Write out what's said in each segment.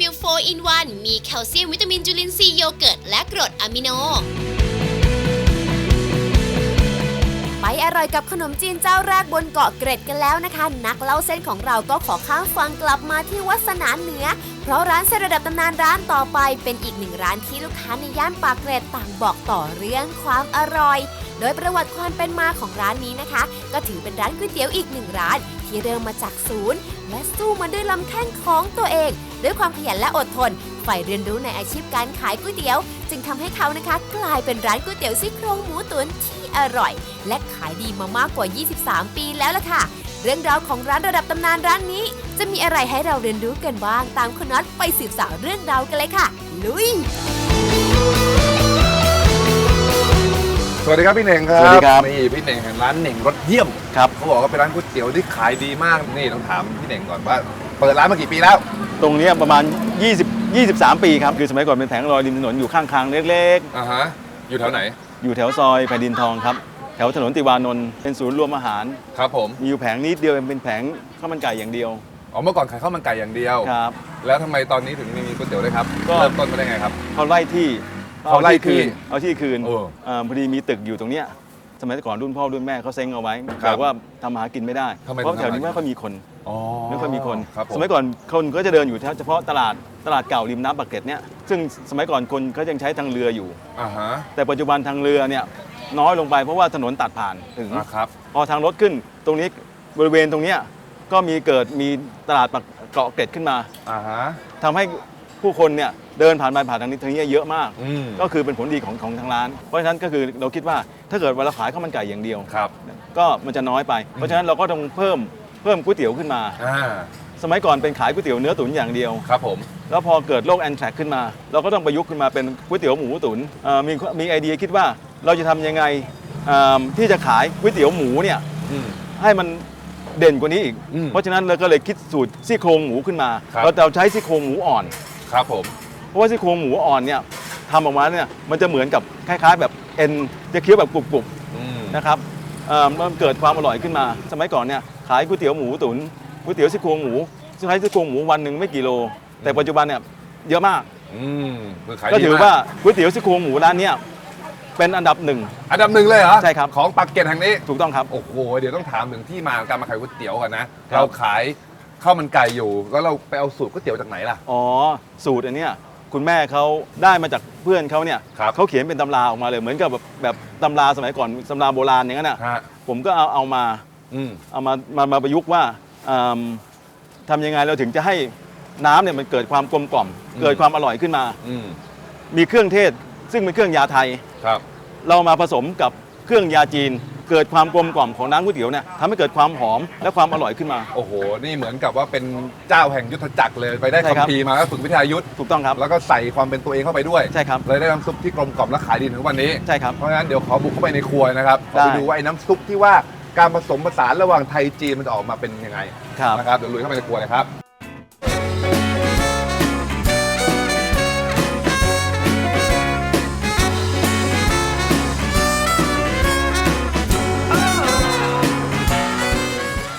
มิล4 in 1มีแคลเซียมวิตามินจุลินทรีย์โยเกิร์ตและกรดอะมิโน ไปอร่อยกับขนมจีนเจ้าแรกบนเกาะเกร็ดกันแล้วนะคะ นักเล่าเส้นของเราก็ขอข้ามฟังกลับมาที่วัดสนานเหนือ เพราะร้านเส้นระดับตำนานร้านต่อไป เป็นอีกหนึ่งร้านที่ลูกค้าในย่านปากเกร็ดต่างบอกต่อเรื่องความอร่อย โดยประวัติความเป็นมาของร้านนี้นะคะ ก็ถือเป็นร้านก๋วยเตี๋ยวอีกหนึ่งร้าน ที่เริ่มมาจากศูนย์และสู้มาด้วยลำแข้งของตัวเอง ด้วยความขยันและอดทนใฝ่เรียนรู้ในอาชีพการขายก๋วยเตี๋ยว จึงทำให้เขานะคะ กลายเป็นร้านก๋วยเตี๋ยวซี่โครงหมูตุ๋นที่อร่อย และขายดีมามากกว่า 23 ปีแล้วล่ะค่ะ เรื่องราวของร้านระดับตำนานร้านนี้ จะมีอะไรให้เราเรียนรู้กันบ้างตามคุณน็อตไปสืบสาวเรื่องราวกันเลยค่ะ ลุย สวัสดีครับพี่เน่งครับสวัสดีครับ นี่พี่เน่งแห่งร้านเน่งรสเยี่ยมครับเขาบอกว่าเป็นร้านก๋วยเตี๋ยวที่ขายดีมากนี่ต้องถามพี่เน่งก่อนว่า เปิดร้านมากี่ปีแล้ว ตรงเนี้ยประมาณ 20 23 ปีครับคือสมัยก่อนเป็นแผงลอยริมถนนอยู่ข้างทางเล็กอ่าฮะ อยู่แถวไหน ๆ อยู่แถวซอยแผ่นดินทองครับแถวถนนติวานนท์เป็นศูนย์รวมอาหาร ครับผม มีอยู่แผงนิดเดียวเป็นแผงข้าวมันไก่อย่างเดียวอ๋อ เมื่อก่อนขายข้าวมันไก่อย่างเดียว ครับ แล้วทำไมตอนนี้ถึงมีก๋วยเตี๋ยวด้วยครับ ก็ เริ่มต้นมาได้ไงครับ เขาไล่ที่เขาไล่ที่คืนเอาที่คืนโอ้เอ่อพอดีมีตึกอยู่ตรงเนี้ยสมัยก่อนรุ่นพ่อรุ่นแม่เขาเซ้งเอาไว้ครับแต่ว่าทำหากินไม่ได้ทำไมเพราะถึงแถวนี้ทำหากินไม่ค่อยมีคนอ๋อ ไม่ค่อยมีคน ครับผมสมัยก่อนคนก็จะเดินอยู่เฉพาะตลาดตลาดเก่าริมน้ำปากเกร็ดเนี่ยซึ่งสมัยก่อนคนเขายังใช้ทางเรืออยู่ อ่าฮะแต่ปัจจุบันทางเรือเนี่ยน้อยลงไปเพราะว่าถนนตัดผ่านถึง อ่าครับ พอทางรถขึ้นตรงนี้บริเวณตรงเนี้ยก็มีเกิดมีตลาดปากเกาะเกร็ดขึ้นมาอ่าฮะ ทำให้ผู้คนเนี่ยเดินผ่านไปผ่านทางนี้ทางนี้เยอะมาก อืม ก็คือเป็นผลดีของของทางร้าน เพราะฉะนั้นก็คือเราคิดว่าถ้าเกิดวันเราขายข้าวมันไก่อย่างเดียว ครับ ก็มันจะน้อยไป เพราะฉะนั้นเราก็ต้องเพิ่ม เพิ่มก๋วยเตี๋ยวขึ้นมา อ่าสมัยก่อนเป็นขายก๋วยเตี๋ยวเนื้อตุ๋นอย่างเดียว ครับผม แล้วพอเกิดโรคแอนแทรกขึ้นมา เราก็ต้องประยุกต์ขึ้นมาเป็นก๋วยเตี๋ยวหมูตุ๋นเอ่อมีมีไอเดียคิดว่าเราจะทำยังไงเอิ่มที่จะขายก๋วยเตี๋ยวหมูเนี่ยอืม ให้มันเด่นกว่านี้อีก อืมเพราะฉะนั้นเราก็เลยคิดสูตรซี่โครงหมูขึ้นมา ครับ เราเราใช้ซี่โครงหมูอ่อน ครับผม เพราะว่าซี่โครงหมูอ่อนเนี่ยทำออกมาเนี่ยมันจะเหมือนกับคล้าย ๆ แบบเอ็นจะเคี้ยวแบบกรุบอืมๆนะครับเอ่อมันเกิดความอร่อยขึ้นมา สมัยก่อนเนี่ย ขายก๋วยเตี๋ยวหมูตุ๋นก๋วยเตี๋ยวซี่โครงหมูซึ่งใช้ซี่โครงหมูวันหนึ่งไม่กี่โล แต่ปัจจุบันเนี่ยเยอะมากอืมคือขายก็ดีถือมกว่าก๋วยเตี๋ยวซี่โครงหมูร้านเนี้ยเป็นอันดับหนึ่ง อันดับหนึ่งเลยเหรอใช่ครับ ของปักเกร็ดแห่งนี้ ถูกต้องครับ โอ้โห เดี๋ยวต้องถามถึงที่มาของการมาขายก๋วยเตี๋ยวก่อนนะ ครับ เราขายข้าวมันไก่อยู่ แล้วเราไปเอาสูตรก๋วยเตี๋ยวจากไหนล่ะ อ๋อ สูตรอันเนี้ยคุณแม่เขาได้มาจากเพื่อนเขาเนี่ยครับ เขาเขียนเป็นตำราออกมาเลยเหมือนกับแบบแบบตำราสมัยก่อนตำราโบราณอย่างนั้นอะฮะ ผมก็เอาเอามา อืมเอามามามาประยุกต์ว่าอืมทำยังไงเราถึงจะให้น้ำเนี่ยมันเกิดความกลมกล่อม เกิดความอร่อยขึ้นมา อืมมีเครื่องเทศ ซึ่งเป็นเครื่องยาไทย ครับ เรามาผสมกับเครื่องยาจีน เกิดความกลมกล่อมของน้ำก๋วยเตี๋ยวเนี่ยทำให้เกิดความหอมและความอร่อยขึ้นมา โอ้โห นี่เหมือนกับว่าเป็นเจ้าแห่งยุทธจักรเลย ไปได้ใช่คัมครับภีร์มาแล้วฝึกวิทยายุทธ ถูกต้องครับ แล้วก็ใส่ความเป็นตัวเองเข้าไปด้วย ใช่ครับ เลยได้น้ำซุปที่กลมกล่อมและขายดีถึงวันนี้ ใช่ครับ เพราะฉะนั้นเดี๋ยวขอบุกเข้าไปในครัวนะครับขอได้ไปดูว่าไอ้น้ำซุปที่ว่า การผสมผสานระหว่างไทยจีนมันจะออกมาเป็นยังไงครับ นะครับเดี๋ยวลุยเข้าไปในครัวเลยครับ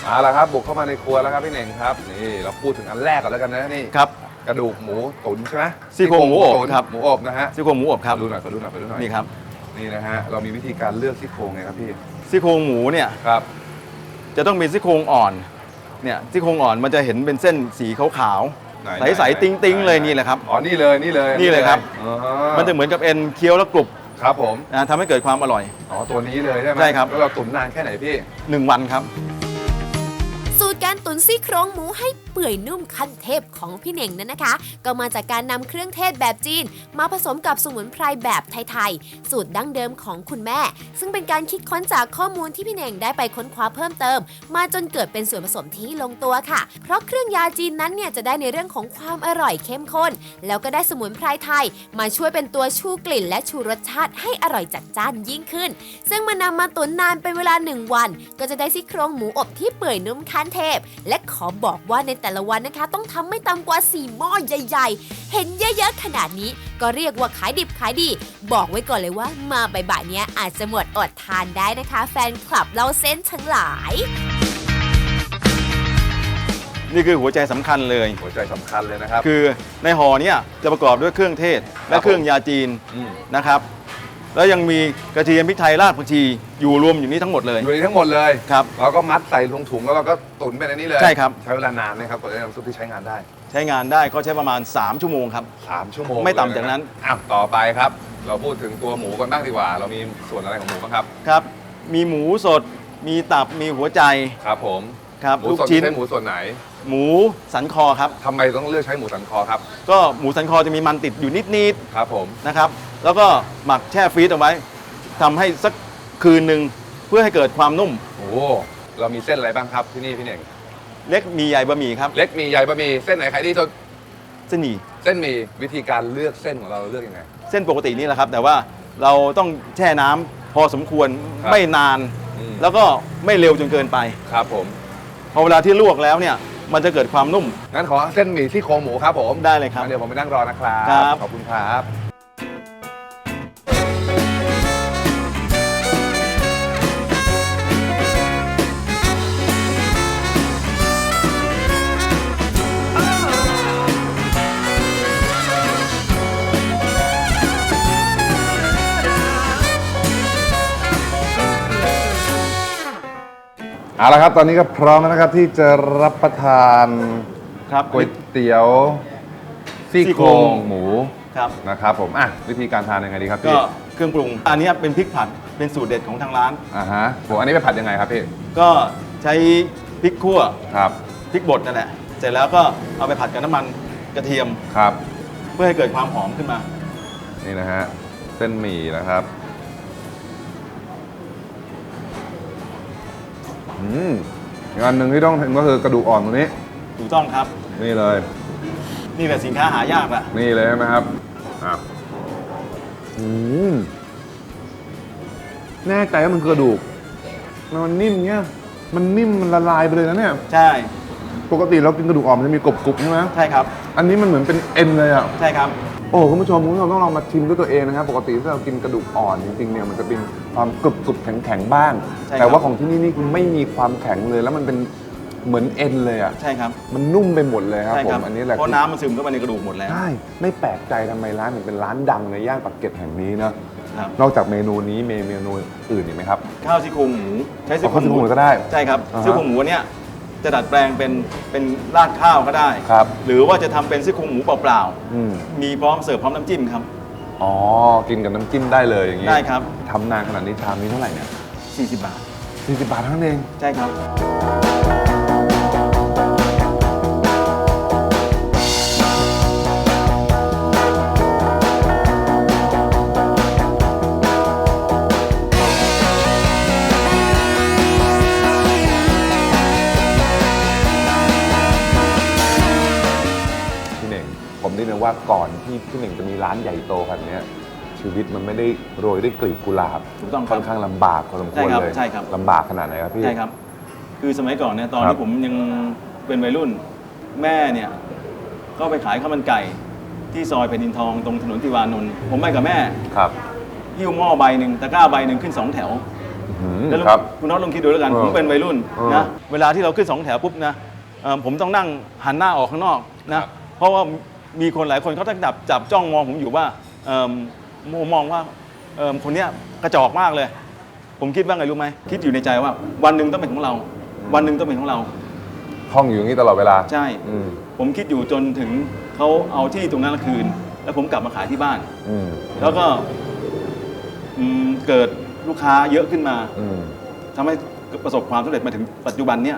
เอาละครับบุกเข้ามาในครัวแล้วครับพี่เน่งครับนี่เราพูดถึงอันแรกก่อนแล้วกันนะนี่ครับ กระดูกหมูตุ๋นใช่ไหมซี่โครงหมูอบตุ๋นครับ หมูอบนะฮะซี่โครงหมูอบครับขอดูหน่อยขอดูหน่อยขอดูหน่อยนี่ครับ นี่นะฮะเรามีวิธีการเลือกซี่โครงไงครับพี่ ซี่โครงหมูเนี่ยครับ จะต้องเป็นซี่โครงอ่อน เนี่ยซี่โครงอ่อนมันจะเห็นเป็นเส้นสีขาวไหนๆใสๆติ้งๆเลยนี่แหละครับ อ๋อนี่เลยนี่เลยนี่เลยครับอ๋อมันจะเหมือนกับเอ็นเคี้ยวแล้วกรุบครับผมนะทำให้เกิดความอร่อย อ๋อตัวนี้เลยใช่ไหมใช่ครับ แล้วเราตุ๋นนานแค่ไหนพี่ 1 วันครับ สูตรการตุ๋นซี่โครงหมูให้เปื่อยนุ่มขั้นเทพของพี่เน่งนั้นนะคะ ก็มาจากการนำเครื่องเทศแบบจีน มาผสมกับสมุนไพรแบบไทยๆ สูตรดั้งเดิมของคุณแม่ ซึ่งเป็นการคิดค้นจากข้อมูลที่พี่เน่งได้ไปค้นคว้าเพิ่มเติม มาจนเกิดเป็นส่วนผสมที่ลงตัวค่ะ เพราะเครื่องยาจีนนั้นเนี่ยจะได้ในเรื่องของความอร่อยเข้มข้น แล้วก็ได้สมุนไพรไทย มาช่วยเป็นตัวชูกลิ่น และชูรสชาติให้อร่อยจัดจ้านยิ่งขึ้น ซึ่งมานำมาตุ๋นนานเป็นเวลา1วัน ก็จะได้ซี่โครงหมูอบที่เปื่อยนุ่มคันเทพ และขอบอกว่าในแต่ละวันนะคะ ต้องทำไม่ต่ำกว่า 4 หม้อใหญ่ๆ เห็นเยอะๆขนาดนี้ ก็เรียกว่าขายดิบขายดี บอกไว้ก่อนเลยว่ามาบ่ายๆเนี้ยอาจจะหมดอดทานได้นะคะ แฟนคลับเล่าเส้นทั้งหลาย นี่คือหัวใจสำคัญเลย หัวใจสำคัญเลยนะครับ คือในห่อเนี่ยจะประกอบด้วยเครื่องเทศและเครื่องยาจีนมนะครับ แล้วยังมีกระเทียมพริกไทยรากผักชีอยู่รวมอยู่นี้ทั้งหมดเลย อยู่ในทั้งหมดเลยครับเราก็มัดใส่ลงถุงแล้วเราก็ตุ๋นไปในนี้เลยใช่ครับ ใช้เวลานานไหมครับกว่าจะได้น้ำซุปที่ใช้งานได้ ใช้งานได้ก็ใช้ประมาณ 3 ชั่วโมงครับ 3 ชั่วโมงไม่ต่ำจากนั้นอะต่อไปครับ เราพูดถึงตัวหมูกันบ้างดีกว่า เรามีส่วนอะไรของหมูบ้างครับครับ มีหมูสด มีตับมีหัวใจครับผมครับหมูลูกสดชิ้นใช้หมูส่วนไหน หมูสันคอครับทำไมต้องเลือกใช้หมูสันคอครับก็หมูสันคอจะมีมันติดอยู่นิดครับผมๆนะครับ แล้วก็หมักแช่ฟรีซเอาไว้ทำให้สักคืนหนึ่งเพื่อให้เกิดความนุ่ม โอ้เรามีเส้นอะไรบ้างครับที่นี่พี่เน่งเล็กมีใหญ่บะหมี่ครับ เล็กมีใหญ่บะหมี่เส้นไหนขายดีสุดเส้นหมี่เส้นหมี่วิธีการเลือกเส้นของเราเลือกยังไง เส้นปกตินี่แหละครับ แต่ว่าเราต้องแช่น้ำพอสมควรครับ ไม่นาน อืมแล้วก็ไม่เร็วจนเกินไป ครับผมพอเวลาที่ลวกแล้วเนี่ย มันจะเกิดความนุ่ม งั้นขอเส้นหมี่ที่โครงหมูครับผมได้เลยครับ งั้นเดี๋ยวผมไปนั่งรอนะครับครับ ขอบคุณครับ เอาละครับตอนนี้ก็พร้อมแล้วนะครับที่จะรับประทานครับก๋วยเตี๋ยวซี่ซี่โคโครรงงหมูครับนะครับผมอะวิธีการทานยังไงดีครับก็พี่เครื่องปรุง อันนี้เป็นพริกผัดเป็นสูตรเด็ดของทางร้านอ่าฮะผมอันนี้ไปผัดยังไงครับพี่ก็ใช้พริกขั่วครับพริกบดนั่นแหละเสร็จแล้วก็เอาไปผัดกับน้ำมันกระเทียมครับ เพื่อให้เกิดความหอมขึ้นมานี่นะฮะเส้นหมี่นะครับ อืมอีกอันหนึ่งที่ต้องเห็นก็คือกระดูกอ่อนตรงนี้ ถูกต้องครับ นี่เลย นี่แหละสินค้าหายากละนี่เลยใช่ไหมครับอะอืมแน่ใจว่ามันคือกระดูก มันนิ่มเงี้ย มันนิ่มมันละลายไปเลยนะเนี่ย ใช่ ปกติเรากินกระดูกอ่อนมันจะมีกรุบๆใช่ไหมใช่ครับ อันนี้มันเหมือนเป็นเอ็นเลยอะ ใช่ครับ โอ้คุณผู้ชมคุณผู้ชมต้องลองมาชิมด้วยตัวเองนะครับปกติถ้าเรากินกระดูกอ่อนจริงๆเนี่ยมันจะเป็นความกรุบๆแข็งๆบ้าง ใช่ครับ แต่ว่าของที่นี่นี่คือไม่มีความแข็งเลย แล้วมันเป็นเหมือนเอ็นเลยอะใช่ครับมันนุ่มไปหมดเลยครับใช่ผครัมอันนี้แหละเพราะน้ำมันซึมเข้าไปในกระดูกหมดแล้วใช่ไม่แปลกใจทำไมร้านถึงเป็นร้านดังในย่านปากเกร็ดแห่งนี้เนอะครับนอกจากเมนูนี้มีเมนูอื่นอีกไหมครับ ข้าวซี่โครงหมูใช้ซี่อ๋อข้าวซี่โครงหมูก็ได้ใช่ครับอ่าฮะ ซี่โครงหมูเนี่ย จะดัดแปลงเป็นเป็นราดข้าวก็ได้ ครับ หรือว่าจะทำเป็นซี่โครงหมูเปล่าอืมๆ มีพร้อมเสิร์ฟพร้อมน้ำจิ้มครับ อ๋อ กินกับน้ำจิ้มได้เลยอย่างนี้ได้ครับ ทำนานขนาดนี้ชามนี้เท่าไหร่เนี่ย40 บาท 40 บาทเท่านั้นเอง ใช่ครับ ผมได้ยินว่าก่อนที่พี่เน่งจะมีร้านใหญ่โตขนาดเนี้ยชีวิตมันไม่ได้โรยด้วยกลีบกุหลาบถูกต้องคค่รัอบนข้างลำบากพอสมควรใช่ครับเลยใช่ครับ ลำบากขนาดไหนครับพี่ ใช่ครับ คือสมัยก่อนเนี่ยตอนครับที่ผมยังเป็นวัยรุ่น แม่เนี่ยก็ไปขายข้าวมันไก่ ที่ซอยแผ่นดินทองตรงถนนติวานนท์ผมไปกับแม่ครับหิ้วหม้อใบหนึ่งตะกร้าใบหนึ่งขึ้นสองแถวอื้อหือแล้วครับ คุณน้องลองคิดดูแล้วกันเออผมเป็นวัยรุ่นเออ นะเวลาที่เราขึ้นสองแถวปุ๊บนะเอ่อผมต้องนั่งหันหน้าออกข้างนอกนะเพราะว่า มีคนหลายคนเขาต้องจับจับจ้องมองผมอยู่ว่าเอิ่มมองว่าเอิ่มคนเนี้ยกระจอกมากเลย ผมคิดว่าไงรู้ไหมคิดอยู่ในใจว่า วันหนึ่งต้องเป็นของเรา วันหนึ่งต้องเป็นของเรา ท่องอยู่อย่างนี้ตลอดเวลาใช่ อืมผมคิดอยู่จนถึงเขาเอาที่ตรงนั้นคืน แล้วผมกลับมาขายที่บ้าน อืมแล้วก็อืมเกิดลูกค้าเยอะขึ้นมาอืม ทำให้ประสบความสำเร็จมาถึงปัจจุบันเนี่ย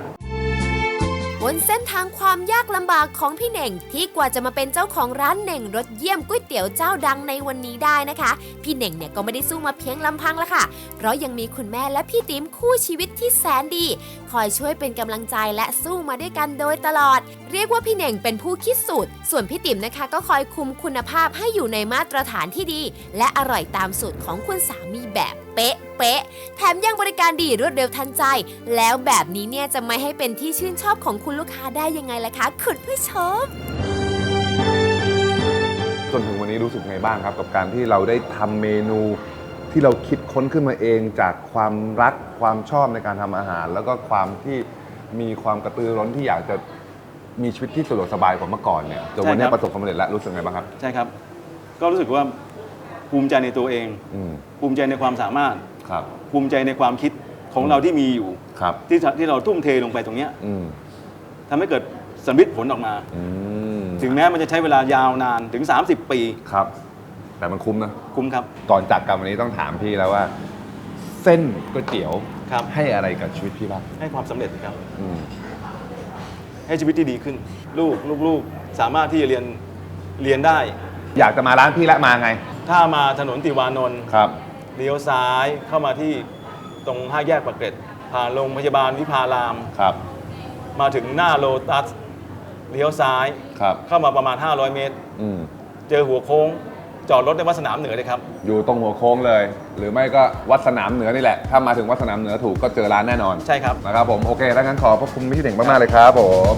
บนเส้นทางความยากลำบากของพี่เน่ง ที่กว่าจะมาเป็นเจ้าของร้านเน่งรสเยี่ยมก๋วยเตี๋ยวเจ้าดังในวันนี้ได้นะคะ พี่เน่งเนี่ยก็ไม่ได้สู้มาเพียงลำพังละค่ะ เพราะยังมีคุณแม่และพี่ติ๋มคู่ชีวิตที่แสนดี คอยช่วยเป็นกำลังใจและสู้มาด้วยกันโดยตลอด เรียกว่าพี่เน่งเป็นผู้คิดสูตร ส่วนพี่ติ๋มนะคะ ก็คอยคุมคุณภาพให้อยู่ในมาตรฐานที่ดี และอร่อยตามสูตรของคุณสามีแบบ เป๊ะเป๊ะแถมยังบริการดีรวดเร็วทันใจ แล้วแบบนี้เนี่ยจะไม่ให้เป็นที่ชื่นชอบของคุณลูกค้าได้ยังไงล่ะคะคุณผู้ชม จนถึงวันนี้รู้สึกไงบ้างครับ กับการที่เราได้ทำเมนูที่เราคิดค้นขึ้นมาเองจากความรักความชอบในการทำอาหาร แล้วก็ความที่มีความกระตือร้นที่อยากจะมีชีวิตที่สะดวกสบายกว่าเมื่อก่อนเนี่ยจนวันนี้ใช่ครับ ประสบความสำเร็จแล้วรู้สึกไงบ้างครับ ใช่ครับ ก็รู้สึกว่า ภูมิใจในตัวเอง อืมภูมิใจในความสามารถ ครับ ภูมิใจในความคิดของเราที่มีอยู่ ครับ ที่ที่เราทุ่มเทลงไปตรงเนี้ยอืมทำให้เกิดสำลิดผลออกมา อืมถึงแม้มันจะใช้เวลายาวนานถึง 30 ปีครับ แต่มันคุ้มนะ คุ้มครับ ก่อนจากกันวันนี้ต้องถามพี่แล้วว่า เส้นก๋วยเตี๋ยวครับ ให้อะไรกับชีวิตพี่บ้างให้ความสำเร็จครับ อืม ให้ชีวิตที่ดีขึ้น ลูกลูกๆสามารถที่จะเรียนเรียนได้ อยากจะมาร้านพี่และมาไง ถ้ามาถนนติวานนท์ครับ เลี้ยวซ้ายเข้ามาที่ตรงห้าแยกปากเกร็ดผ่านโรงพยาบาลวิภาราม ครับ มาถึงหน้าโลตัสเลี้ยวซ้าย ครับ เข้ามาประมาณ 500 เมตร อืม เจอหัวโค้ง จอดรถในวัดสนามเหนือเลยครับ อยู่ตรงหัวโค้งเลย หรือไม่ก็วัดสนามเหนือนี่แหละ ถ้ามาถึงวัดสนามเหนือถูกก็เจอร้านแน่นอน ใช่ครับ นะครับผม โอเคถ้างั้นขอพระคุณพี่เด่งมากๆเลยครับผม